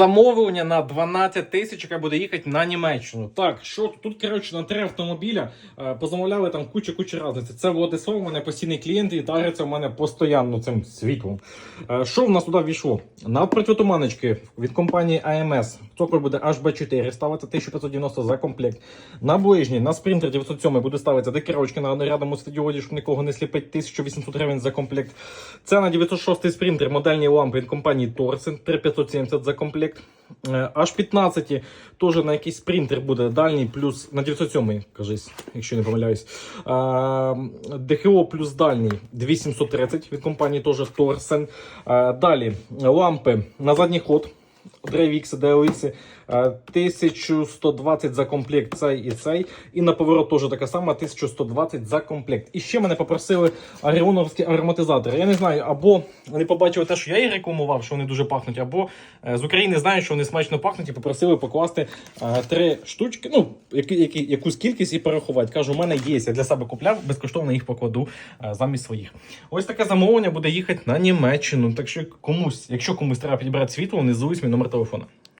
Замовлення на 12 тисяч, яка буде їхати на Німеччину. Так, що тут? коротше, на три автомобіля е, позамовляли там кучу кучу разниці. Це Владислав, у мене постійний клієнт і тариться в мене постійно цим світлом. Е, що в нас туди війшло? На протитуманочки від компанії AMS. Цоколь буде HB4, ставиться 1590 за комплект. На ближній, на спринтер 907 буде ставитися декерочки на рядом світодіоді, щоб нікого не сліпить, 1800 гривень за комплект. Це на 906 спринтер, модельні лампи від компанії Torsen, 3570 за комплект. Е, Аж 15 теж на якийсь спринтер буде дальній, плюс на 907, кажись, якщо не помиляюсь. Е, ДХО плюс дальній 2730 від компанії теж. Е, Далі лампи на задній ход. DriveX, DLX, е, 1120 за комплект цей і цей. І на поворот теж така сама 1120 за комплект. І ще мене попросили аріоновські ароматизатори. Я не знаю, або вони побачили те, що я їх рекламував, що вони дуже пахнуть, або е, з України знають, що вони смачно пахнуть, і попросили покласти е, три штучки, ну, які, які, якусь кількість і порахувати. Кажу, у мене є, я для себе купляв, безкоштовно їх покладу е, замість своїх. Ось таке замовлення буде їхати на Німеччину. Так що комусь, якщо комусь треба підібрати світло, внизу мій номер телефона.